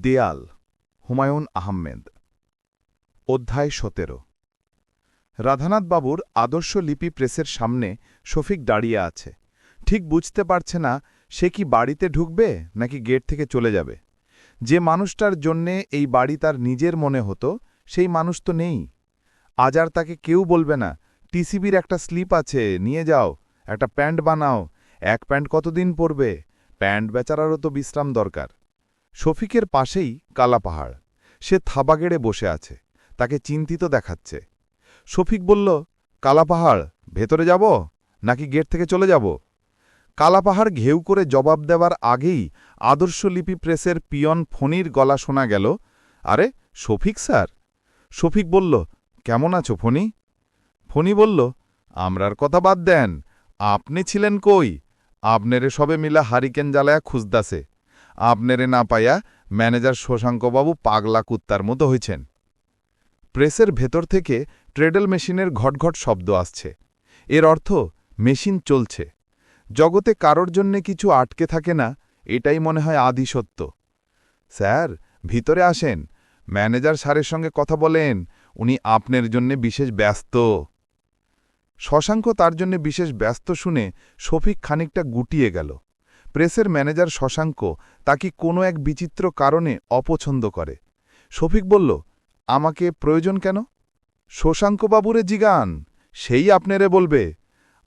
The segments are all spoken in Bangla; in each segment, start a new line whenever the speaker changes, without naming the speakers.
দেয়াল, হুমায়ুন আহমেদ। অধ্যায় সতেরো। রাধানাথবাবুর আদর্শ লিপি প্রেসের সামনে শফিক দাঁড়িয়ে আছে। ঠিক বুঝতে পারছে না, সে কি বাড়িতে ঢুকবে নাকি গেট থেকে চলে যাবে? যে মানুষটার জন্যে এই বাড়ি তার নিজের মনে হতো, সেই মানুষ তো নেই। আজ আর তাকে কেউ বলবে না, টিসিবির একটা স্লিপ আছে, নিয়ে যাও, একটা প্যান্ট বানাও, এক প্যান্ট কতদিন পরবে? প্যান্ট বেচারারও তো বিশ্রাম দরকার। শফিকের পাশেই কালা পাহাড়। সে থাবা গেড়ে বসে আছে, তাকে চিন্তিত দেখাচ্ছে। শফিক বলল, কালা পাহাড়, ভেতরে যাব নাকি গেট থেকে চলে যাব? কালাপাহাড় ঘেউ করে জবাব দেওয়ার আগেই আদর্শ লিপি প্রেসের পিয়ন ফণির গলা শোনা গেল, আরে, শফিক স্যার? শফিক বলল, কেমন আছো ফণি? ফণি বলল, আমরার কথা বাদ দেন, আপনি ছিলেন কই? আপনারে সবে মিলা হারিকেন জ্বালায়া খুঁজদাসে আপনারে না পাইয়া ম্যানেজার শশাঙ্কবাবু পাগলা কুত্তার মতো হয়েছেন প্রেসের ভেতর থেকে ট্রেডল মেশিনের ঘটঘট শব্দ আসছে। এর অর্থ, মেশিন চলছে। জগতে কারোর জন্যে কিছু আটকে থাকে না, এটাই মনে হয় আদি সত্য। স্যার, ভিতরে আসেন। ম্যানেজার স্যারের সঙ্গে কথা বলেন, উনি আপনার জন্যে বিশেষ ব্যস্ত। শশাঙ্ক তার জন্য বিশেষ ব্যস্ত শুনে শফিক খানিকটা গুটিয়ে গেল। প্রেসের ম্যানেজার শশাঙ্ক তাকে কোনো এক বিচিত্র কারণে অপছন্দ করে। শফিক বলল, আমাকে প্রয়োজন কেন? শশাঙ্কবাবুরে জিগান, সেই আপনারে বলবে,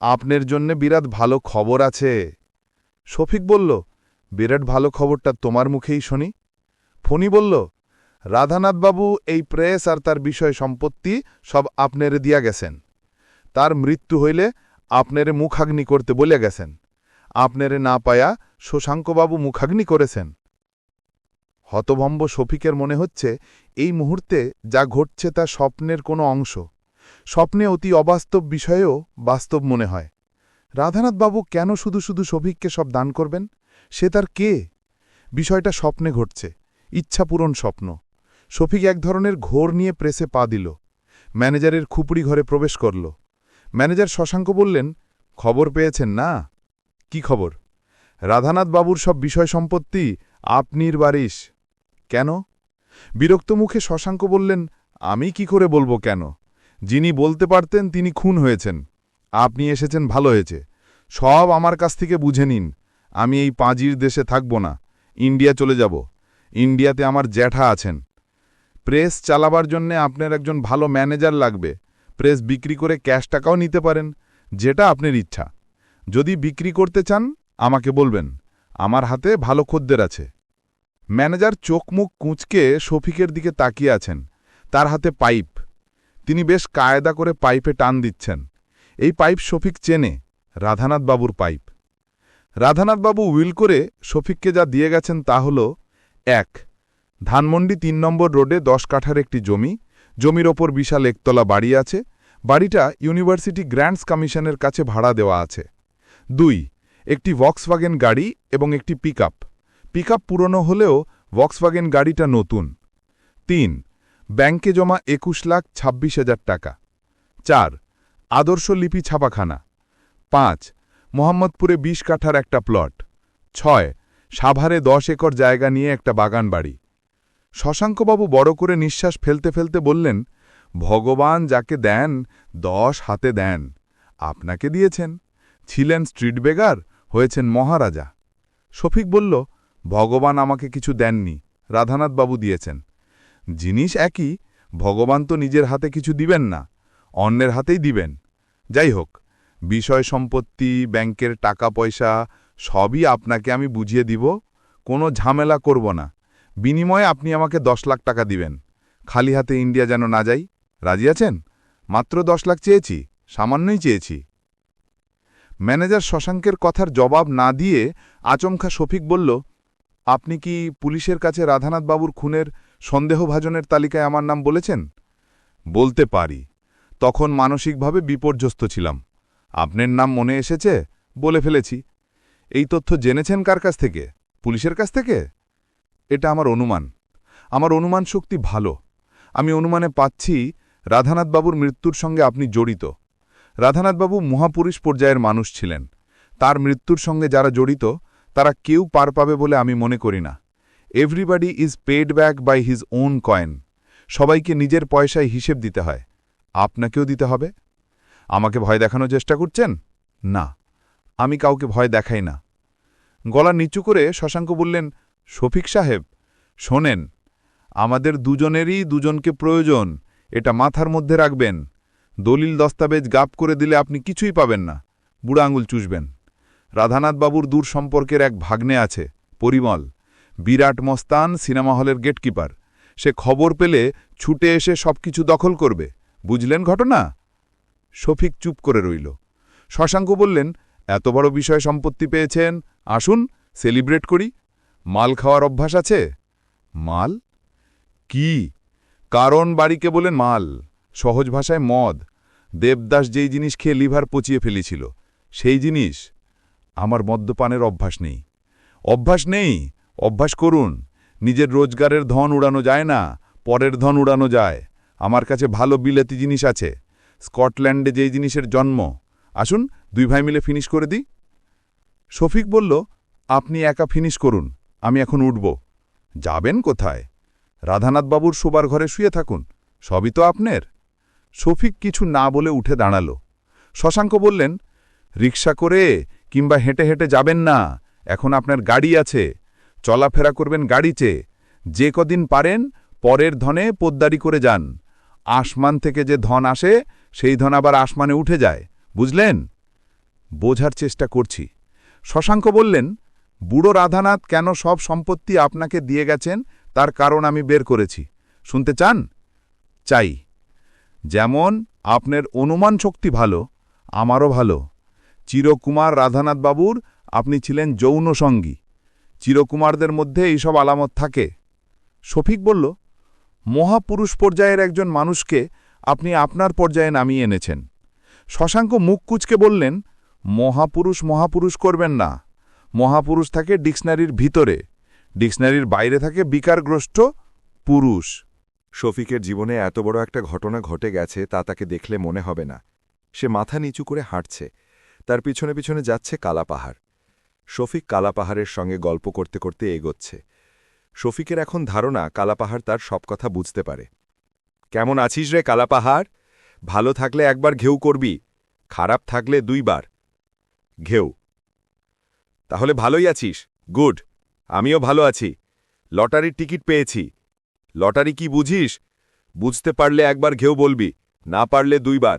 আপনার জন্যে বিরাট ভালো খবর আছে। শফিক বলল, বিরাট ভালো খবরটা তোমার মুখেই শুনি। ফণি বলল, রাধানাথবাবু এই প্রেস আর তার বিষয় সম্পত্তি সব আপনারে দিয়া গেছেন। তার মৃত্যু হইলে আপনারে মুখাগ্নি করতে বলে গেছেন। আপনারে না পায়া শশাঙ্কবাবু মুখাগ্নি করেছেন। হতভম্ব শফিকের মনে হচ্ছে, এই মুহূর্তে যা ঘটছে তা স্বপ্নের কোনো অংশ। স্বপ্নে অতি অবাস্তব বিষয়েও বাস্তব মনে হয়। রাধানাথবাবু কেন শুধু শুধু শফিককে সব দান করবেন? সে তার কে? বিষয়টা স্বপ্নে ঘটছে, ইচ্ছাপূরণ স্বপ্ন। শফিক এক ধরনের ঘোর নিয়ে প্রেসে পা দিল। ম্যানেজারের খুপড়ি ঘরে প্রবেশ করল। ম্যানেজার শশাঙ্ক বললেন, খবর পেয়েছেন না? কি খবর? রাধানাথ বাবুর সব বিষয় সম্পত্তি আপনির বারিশ। কেন? বিরক্ত মুখে শশাঙ্ক বললেন, আমি কি করে বলব কেন? যিনি বলতে পারতেন তিনি খুন হয়েছেন। আপনি এসেছেন ভালো হয়েছে। সব আমার কাছ থেকে বুঝে নিন। আমি এই পাঁজির দেশে থাকব না। ইন্ডিয়া চলে যাব। ইন্ডিয়াতে আমার জ্যাঠা আছেন। প্রেস চালাবার জন্যে আপনার একজন ভালো ম্যানেজার লাগবে। প্রেস বিক্রি করে ক্যাশ টাকাও নিতে পারেন। যেটা আপনার ইচ্ছা। যদি বিক্রি করতে চান, আমাকে বলবেন। আমার হাতে ভালো খদ্দের আছে। ম্যানেজার চোখ মুখ কুঁচকে শফিকের দিকে তাকিয়ে আছেন। তার হাতে পাইপ। তিনি বেশ কায়দা করে পাইপে টান দিচ্ছেন। এই পাইপ শফিক চেনে রাধানাথ বাবুর পাইপ। রাধানাথ বাবু উইল করে শফিককে যা দিয়ে গেছেন তা হল, এক, ধানমন্ডি তিন নম্বর রোডে দশ কাঠার একটি জমি। জমির ওপর বিশাল একতলা বাড়ি আছে। বাড়িটা ইউনিভার্সিটি গ্র্যান্ডস কমিশনের কাছে ভাড়া দেওয়া আছে। দুই, একটি ভক্সওয়াগেন গাড়ি এবং একটি পিকআপ পিকআপ পুরনো হলেও ভক্সওয়াগেন গাড়িটা নতুন। তিন, ব্যাংকে জমা একুশ লাখ ছাব্বিশ হাজার টাকা। চার, আদর্শ লিপি ছাপাখানা। পাঁচ, মোহাম্মদপুরে বিশ কাঠার একটা প্লট ছয়, সাভারে দশ একর জায়গা নিয়ে একটা বাগান বাড়ি শশাঙ্কবাবু বড় করে নিঃশ্বাস ফেলতে ফেলতে বললেন, ভগবান যাকে দেন, দশ হাতে দেন। আপনাকে দিয়েছেন। ছিলেন স্ট্রিট বেগার হয়েছেন মহারাজা। শফিক বলল, ভগবান আমাকে কিছু দেননি, রাধানাথবাবু দিয়েছেন। জিনিস একই, ভগবান তো নিজের হাতে কিছু দিবেন না, অন্যের হাতেই দিবেন। যাই হোক, বিষয় সম্পত্তি, ব্যাংকের টাকা পয়সা, সবই আপনাকে আমি বুঝিয়ে দিব, কোনো ঝামেলা করব না। বিনিময়ে আপনি আমাকে দশ লাখ টাকা দিবেন। খালি হাতে ইন্ডিয়া যেন না যাই। রাজি আছেন? মাত্র দশ লাখ চেয়েছি, সামান্যই চেয়েছি। ম্যানেজার শশাঙ্কের কথার জবাব না দিয়ে আচমকা শফিক বলল, আপনি কি পুলিশের কাছে রাধানাথবাবুর খুনের সন্দেহভাজনের তালিকায় আমার নাম বলেছেন? বলতে পারি। তখন মানসিকভাবে বিপর্যস্ত ছিলাম। আপনার নাম মনে এসেছে? বলে ফেলেছি। এই তথ্য জেনেছেন কার কাছ থেকে? পুলিশের কাছ থেকে? এটা আমার অনুমান। আমার অনুমান শক্তি ভালো। আমি অনুমানে পাচ্ছি রাধানাথবাবুর মৃত্যুর সঙ্গে আপনি জড়িত। রাধানাথবাবু মহাপুরুষ পর্যায়ের মানুষ ছিলেন। তার মৃত্যুর সঙ্গে যারা জড়িত, তারা কেউ পার পাবে বলে আমি মনে করি না। Everybody is paid back by his own coin. সবাইকে নিজের পয়সায় হিসেব দিতে হয়। আপনাকেও দিতে হবে? আমাকে ভয় দেখানোর চেষ্টা করছেন? না। আমি কাউকে ভয় দেখাই না। গলা নিচু করে শশাঙ্ক বললেন, শফিক সাহেব, শোনেন। আমাদের দুজনেরই দুজনকে প্রয়োজন। এটা মাথার মধ্যে রাখবেন। দলিল দস্তাবেজ গাপ করে দিলে আপনি কিছুই পাবেন না। বুড়া আঙুল চুষবেন। রাধানাথবাবুর দূর সম্পর্কের এক ভাগ্নে আছে, পরিমল। বিরাট মস্তান সিনেমা হলের গেটকিপার। সে খবর পেলে ছুটে এসে সবকিছু দখল করবে। বুঝলেন ঘটনা? শফিক চুপ করে রইল। শশাঙ্ক বললেন, এত বড় বিষয় সম্পত্তি পেয়েছেন, আসুন, সেলিব্রেট করি। মাল খাওয়ার অভ্যাস আছে? মাল? কি? কারণ বাড়িকে বলেন মাল। সহজ ভাষায় মদ। দেবদাস যেই জিনিস খেয়ে লিভার পচিয়ে ফেলেছিল, সেই জিনিস আমার মদ্যপানের অভ্যাস নেই। অভ্যাস নেই, অভ্যাস করুন। নিজের রোজগারের ধন উড়ানো যায় না, পরের ধন উড়ানো যায়। আমার কাছে ভালো বিলেতি জিনিস আছে। স্কটল্যান্ডে যেই জিনিসের জন্ম। আসুন দুই ভাই মিলে ফিনিশ করে দিই। শফিক বলল, আপনি একা ফিনিশ করুন, আমি এখন উঠব। যাবেন কোথায়? রাধানাথবাবুর শোবার ঘরে শুয়ে থাকুন, সবই তো আপনার। শফিক কিছু না বলে উঠে দাঁড়াল। শশাঙ্ক বললেন রিক্সা করে কিংবা হেঁটে হেঁটে যাবেন না, এখন আপনার গাড়ি আছে। চলাফেরা করবেন গাড়িতে। যে কদিন পারেন, পরের ধনে পোদ্দারি করে যান। আসমান থেকে যে ধন আসে, সেই ধন আবার আসমানে উঠে যায়। বুঝলেন? বোঝার চেষ্টা করছি। শশাঙ্ক বললেন, বুড়ো রাধানাথ কেন সব সম্পত্তি আপনাকে দিয়ে গেছেন, তার কারণ আমি বের করেছি। শুনতে চান? চাই। যেমন, আপনার অনুমান শক্তি ভালো, আমারও ভালো। চিরকুমার রাধানাথ বাবুর, আপনি ছিলেন যৌন সঙ্গী। চিরকুমারদের মধ্যে এইসব আলামত থাকে। শফিক বলল, মহাপুরুষ পর্যায়ের একজন মানুষকে আপনি আপনার পর্যায়ে নামিয়ে এনেছেন। শশাঙ্ক মুখ কুচকে বললেন, মহাপুরুষ মহাপুরুষ করবেন না। মহাপুরুষ থাকে ডিকশনারির ভিতরে। ডিকশনারির বাইরে থাকে বিকারগ্রস্ত পুরুষ।
শফিকের জীবনে এত বড় একটা ঘটনা ঘটে গেছে তা তাকে দেখলে মনে হবে না। সে মাথা নিচু করে হাঁটছে। তার পিছনে পিছনে যাচ্ছে কালাপাহাড় শফিক কালাপাহাড়ের সঙ্গে গল্প করতে করতে এগোচ্ছে। শফিকের এখন ধারণা কালাপাহাড় তার সব কথা বুঝতে পারে। কেমন আছিস রে কালাপাহাড় ভালো থাকলে একবার ঘেউ করবি, খারাপ থাকলে দুইবার। ঘেউ। তাহলে ভালোই আছিস, গুড, আমিও ভালো আছি। লটারির টিকিট পেয়েছি। লটারি কি বুঝিস? বুঝতে পারলে একবার ঘেউ বলবি, না পারলে দুইবার।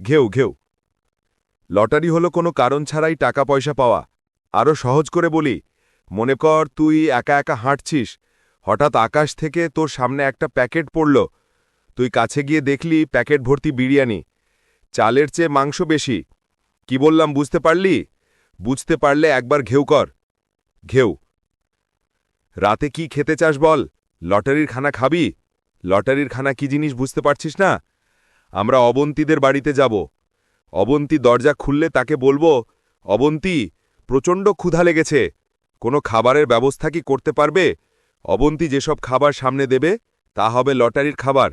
ঘেউ ঘেউ। লটারি হলো কোনো কারণ ছাড়াই টাকা পয়সা পাওয়া। আরও সহজ করে বলি, মনে কর তুই একা একা হাঁটছিস, হঠাৎ আকাশ থেকে তোর সামনে একটা প্যাকেট পড়ল। তুই কাছে গিয়ে দেখলি প্যাকেট ভর্তি বিরিয়ানি, চালের চেয়ে মাংস বেশি। কি বললাম, বুঝতে পারলি? বুঝতে পারলে একবার ঘেউ কর। ঘেউ। রাতে কি খেতে চাস বল? লটারির খানা খাবি? লটারির খানা কি জিনিস বুঝতে পারছিস না? আমরা অবন্তীদের বাড়িতে যাব। অবন্তী দরজা খুললে তাকে বলব, অবন্তী, প্রচণ্ড ক্ষুধা লেগেছে। কোনো খাবারের ব্যবস্থা কি করতে পারবে? অবন্তী যেসব খাবার সামনে দেবে, তা হবে লটারির খাবার।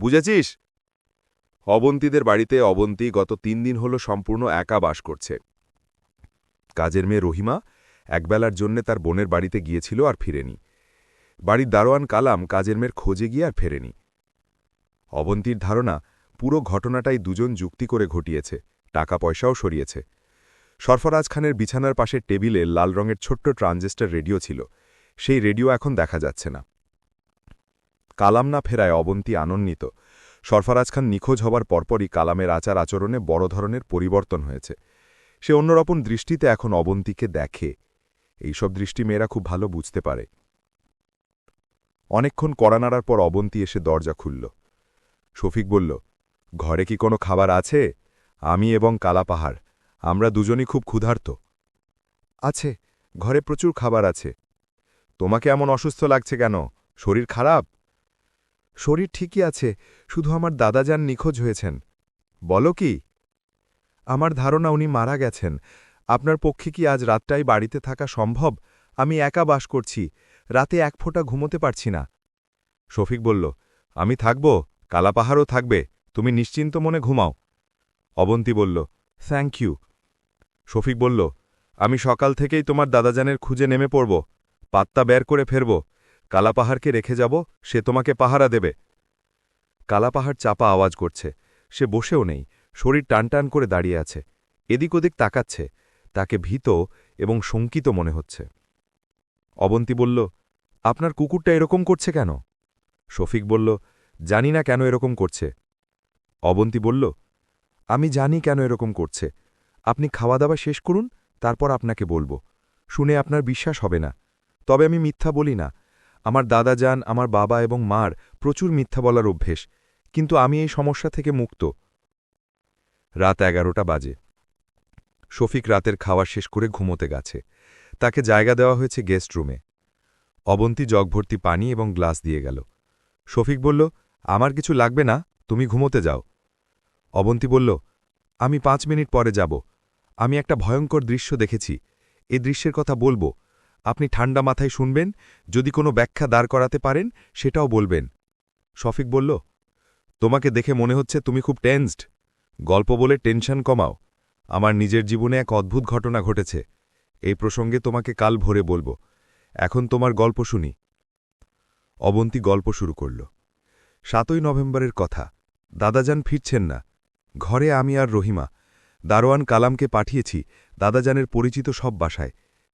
বুঝেছিস? অবন্তীদের বাড়িতে অবন্তী গত তিন দিন হল সম্পূর্ণ একা বাস করছে। কাজের মেয়ে রহিমা একবেলার জন্যে তার বোনের বাড়িতে গিয়েছিল আর ফিরেনি। বাড়ির দারোয়ান কালাম কাজের মেয়ের খোঁজে গিয়ে আর ফেরেনি। অবন্তীর ধারণা, পুরো ঘটনাটাই দুজন যুক্তি করে ঘটিয়েছে টাকা পয়সাও সরিয়েছে। সরফরাজ খানের বিছানার পাশের টেবিলে লাল রঙের ছোট্ট ট্রানজিস্টার রেডিও ছিল। সেই রেডিও এখন দেখা যাচ্ছে না। কালাম না ফেরায় অবন্তী আনন্দিত সরফরাজ খান নিখোঁজ হবার পরপরই কালামের আচার আচরণে বড় ধরনের পরিবর্তন হয়েছে। সে অন্যরকম দৃষ্টিতে এখন অবন্তীকে দেখে। এইসব দৃষ্টি মেয়েরা খুব ভালো বুঝতে পারে। অনেকক্ষণ কড়া নাড়ার পর অবন্তী এসে দরজা খুলল। শফিক বলল, ঘরে কি কোনো খাবার আছে? আমি এবং কালাপাহাড় আমরা দুজনই খুব ক্ষুধার্ত। আছে, ঘরে প্রচুর খাবার আছে। তোমাকে এমন অসুস্থ লাগছে কেন? শরীর খারাপ? শরীর ঠিকই আছে, শুধু আমার দাদা যান নিখোঁজ হয়েছেন। বলো কি? আমার ধারণা উনি মারা গেছেন। আপনার পক্ষে কি আজ রাতটাই বাড়িতে থাকা সম্ভব? আমি একা বাস করছি। রাতে এক ফোঁটা ঘুমোতে পারছি না। শফিক বলল, আমি থাকব, কালাপাহাড়ও থাকবে, তুমি নিশ্চিন্ত মনে ঘুমাও। অবন্তী বলল থ্যাংক ইউ শফিক বলল, আমি সকাল থেকেই তোমার দাদাজানের খুঁজে নেমে পড়ব, পাত্তা বের করে ফেরব, কালাপাহাড়কে রেখে যাব, সে তোমাকে পাহারা দেবে। কালাপাহাড় চাপা আওয়াজ করছে, সে বসেও নেই, শরীর টানটান করে দাঁড়িয়ে আছে, এদিক ওদিক তাকাচ্ছে, তাকে ভীত এবং শঙ্কিত মনে হচ্ছে। অবন্তী বলল আপনার কুকুরটা এরকম করছে কেন? শফিক বলল, জানি না কেন এরকম করছে। অবন্তী বলল, আমি জানি কেন এরকম করছে। আপনি খাওয়া দাওয়া শেষ করুন, তারপর আপনাকে বলব। শুনে আপনার বিশ্বাস হবে না। তবে আমি মিথ্যা বলি না। আমার দাদা যান আমার বাবা এবং মার প্রচুর মিথ্যা বলার অভ্যেস, কিন্তু আমি এই সমস্যা থেকে মুক্ত। রাত এগারোটা বাজে। শফিক রাতের খাওয়া শেষ করে ঘুমোতে গেছে। তাকে জায়গা দেওয়া হয়েছে গেস্ট রুমে। অবন্তী জগভর্তি পানি এবং গ্লাস দিয়ে গেল। শফিক বলল, আমার কিছু লাগবে না, তুমি ঘুমোতে যাও। অবন্তী বলল, আমি পাঁচ মিনিট পরে যাব। আমি একটা ভয়ঙ্কর দৃশ্য দেখেছি। এ দৃশ্যের কথা বলব। আপনি ঠান্ডা মাথায় শুনবেন, যদি কোনো ব্যাখ্যা দাঁড় করাতে পারেন, সেটাও বলবেন। শফিক বলল, তোমাকে দেখে মনে হচ্ছে তুমি খুব টেন্সড। গল্প বলে টেনশন কমাও। আমার নিজের জীবনে এক অদ্ভুত ঘটনা ঘটেছে। এই প্রসঙ্গে তোমাকে কাল ভোরে বলব। এখন তোমার গল্প শুনি। অবন্তী গল্প শুরু করল। সাতই নভেম্বরের কথা। দাদাজান ফিরছেন না। ঘরে আমি আর রহিমা। দারোয়ান কালামকে পাঠিয়েছি। দাদাজানের পরিচিত সব বাসায়।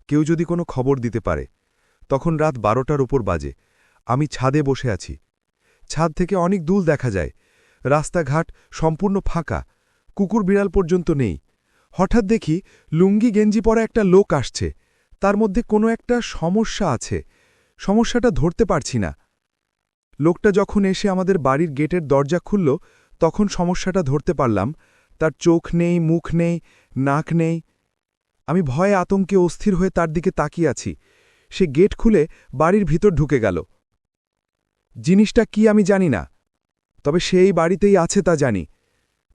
কেউ যদি কোনো খবর দিতে পারে। তখন রাত বারোটার ওপর বাজে। আমি ছাদে বসে আছি। ছাদ থেকে অনেক দূর দেখা যায়। রাস্তাঘাট সম্পূর্ণ ফাঁকা। কুকুর বিড়াল পর্যন্ত নেই। হঠাৎ দেখি লুঙ্গি গেঞ্জি পরা একটা লোক আসছে। তার মধ্যে কোনো একটা সমস্যা আছে। সমস্যাটা ধরতে পারছি না। লোকটা যখন এসে আমাদের বাড়ির গেটের দরজা খুলল, তখন সমস্যাটা ধরতে পারলাম। তার চোখ নেই, মুখ নেই, নাক নেই। আমি ভয়ে আতঙ্কে অস্থির হয়ে তার দিকে তাকিয়ে আছি। সে গেট খুলে বাড়ির ভিতর ঢুকে গেল। জিনিসটা কি আমি জানি না, তবে সেই বাড়িতেই আছে তা জানি।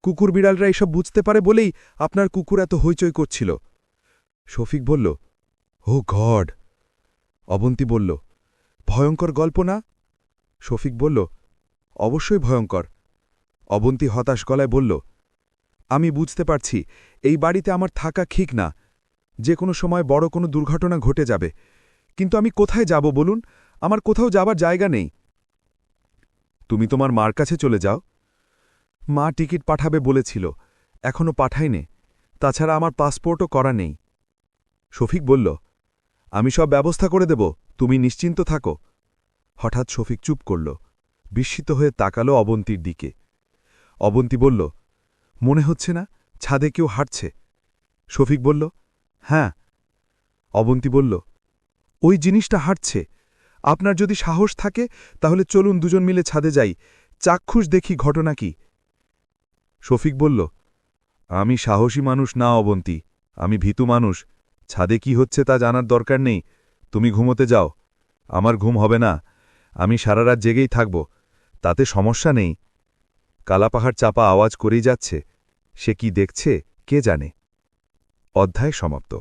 কুকুর বিড়ালরা এসব বুঝতে পারে বলেই আপনার কুকুর এত হইচই করছিল। শফিক বলল ও গড। অবন্তী বলল, ভয়ঙ্কর গল্প না? শফিক বলল, অবশ্যই ভয়ঙ্কর। অবন্তী হতাশ গলায় বলল, আমি বুঝতে পারছি, এই বাড়িতে আমার থাকা ঠিক না। যে কোনো সময় বড় কোনো দুর্ঘটনা ঘটে যাবে। কিন্তু আমি কোথায় যাব বলুন? আমার কোথাও যাবার জায়গা নেই। তুমি তোমার মার কাছে চলে যাও। মা টিকিট পাঠাবে বলেছিল এখনও পাঠাইনে তাছাড়া আমার পাসপোর্টও করা নেই। শফিক বলল আমি সব ব্যবস্থা করে দেব, তুমি নিশ্চিন্ত থাকো। হঠাৎ শফিক চুপ করল, বিস্মিত হয়ে তাকালো অবন্তীর দিকে। অবন্তী বলল, মনে হচ্ছে না ছাদে কেউ হাঁটছে? শফিক বলল হ্যাঁ। অবন্তী বলল, ওই জিনিসটা হাঁটছে। আপনার যদি সাহস থাকে, তাহলে চলুন দুজন মিলে ছাদে যাই। চাক্ষুষ দেখি ঘটনা কি? শফিক বলল, আমি সাহসী মানুষ না অবন্তী, আমি ভীতু মানুষ। ছাদে কি হচ্ছে তা জানার দরকার নেই। তুমি ঘুমোতে যাও। আমার ঘুম হবে না। আমি সারা রাত জেগেই থাকব। তাতে সমস্যা নেই। কালাপাহাড় চাপা আওয়াজ করেই যাচ্ছে। সে কি দেখছে, কে জানে? অধ্যায় সমাপ্ত।